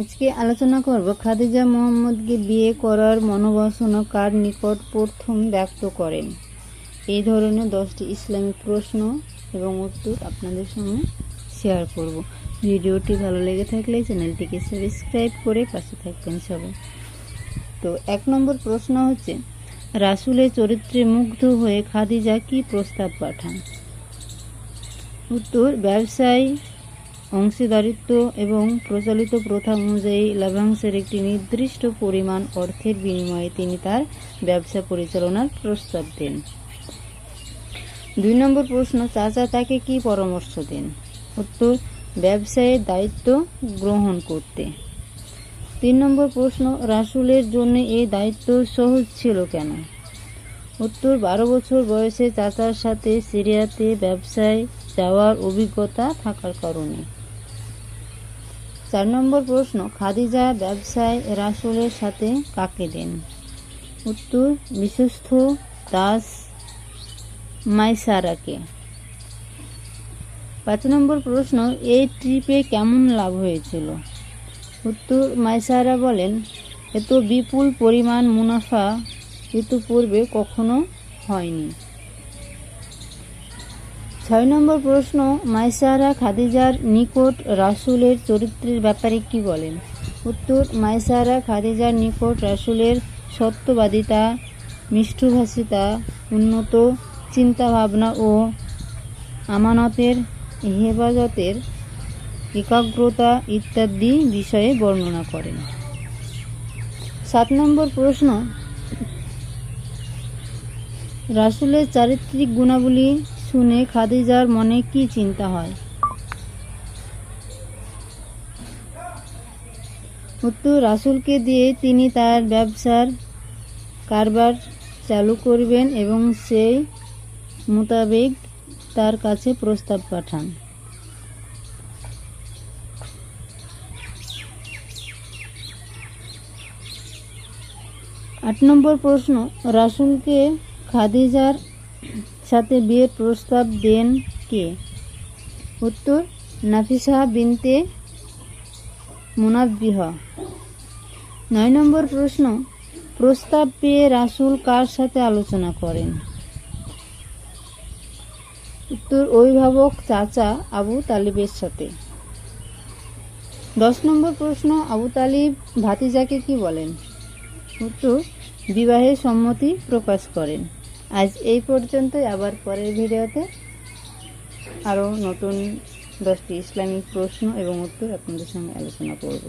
আজকে আলোচনা করব খাদিজা মোহাম্মদকে বিয়ে করার মনোবাসনা কার নিকট প্রথম ব্যক্ত করেন? এই ধরনের দশটি ইসলামিক প্রশ্ন এবং উত্তর আপনাদের সঙ্গে শেয়ার করব। ভিডিওটি ভালো লেগে থাকলে চ্যানেলটিকে সাবস্ক্রাইব করে পাশে থাকবেন সবাই। তো এক নম্বর প্রশ্ন হচ্ছে, রাসুলের চরিত্রে মুগ্ধ হয়ে খাদিজা কি প্রস্তাব পাঠান? উত্তর, ব্যবসায় অংশীদারিত্ব এবং প্রচলিত প্রথা অনুযায়ী লাভাংশের একটি নির্দিষ্ট পরিমাণ অর্থের বিনিময়ে তিনি তার ব্যবসা পরিচালনার প্রস্তাব দেন। দুই নম্বর প্রশ্ন, চাচা তাকে কি পরামর্শ দেন? উত্তর ব্যবসায়ের দায়িত্ব গ্রহণ করতে। তিন নম্বর প্রশ্ন, রাসুলের জন্য এই দায়িত্ব সহজ ছিল কেন? উত্তর, বারো বছর বয়সে চাচার সাথে সিরিয়াতে ব্যবসায় যাওয়ার অভিজ্ঞতা থাকার কারণে। চার নম্বর প্রশ্ন, খাদিজা ব্যবসায় রাসুলের সাথে কাকে দেন? উত্তর, বিশ্বস্ত দাস মাইসারাকে। পাঁচ নম্বর প্রশ্ন, এই ট্রিপে কেমন লাভ হয়েছিল? উত্তর, মাইসারা বলেন, এত বিপুল পরিমাণ মুনাফা ঋতুপূর্বে কখনো হয়নি। ছয় নম্বর প্রশ্ন, মাইসারা খাদিজার নিকট রাসুলের চরিত্রের ব্যাপারে কি বলেন? উত্তর, মাইসারা খাদিজার নিকট রাসুলের সত্যবাদিতা, মিষ্টভাষিতা, উন্নত চিন্তাভাবনা ও আমানতের হেফাজতের একাগ্রতা ইত্যাদি বিষয়ে বর্ণনা করেন। সাত নম্বর প্রশ্ন, রাসুলের চারিত্রিক গুণাবলী শুনে খাদিজার মনে কি চিন্তা হয়? উত্তর, রাসুলকে দিয়ে তিনি তার ব্যবসার কারবার চালু করবেন এবং সেই মোতাবেক তার কাছে প্রস্তাব পাঠান। আট নম্বর প্রশ্ন, রাসুলকে খাদিজার সাথে বিয়ের প্রস্তাব দেন কে? উত্তর, নাফিসা বিনতে মুনাব্বিহ। নয় নম্বর প্রশ্ন, প্রস্তাব পেয়ে রাসুল কার সাথে আলোচনা করেন? উত্তর, অভিভাবক চাচা আবু তালিবের সাথে। দশ নম্বর প্রশ্ন, আবু তালিব ভাতিজাকে কি বলেন? উত্তর, বিবাহের সম্মতি প্রকাশ করেন। আজ এই পর্যন্তই, আবার পরের ভিডিওতে আরও নতুন দশটি ইসলামিক প্রশ্ন এবং উত্তর আপনাদের সঙ্গে আলোচনা করব।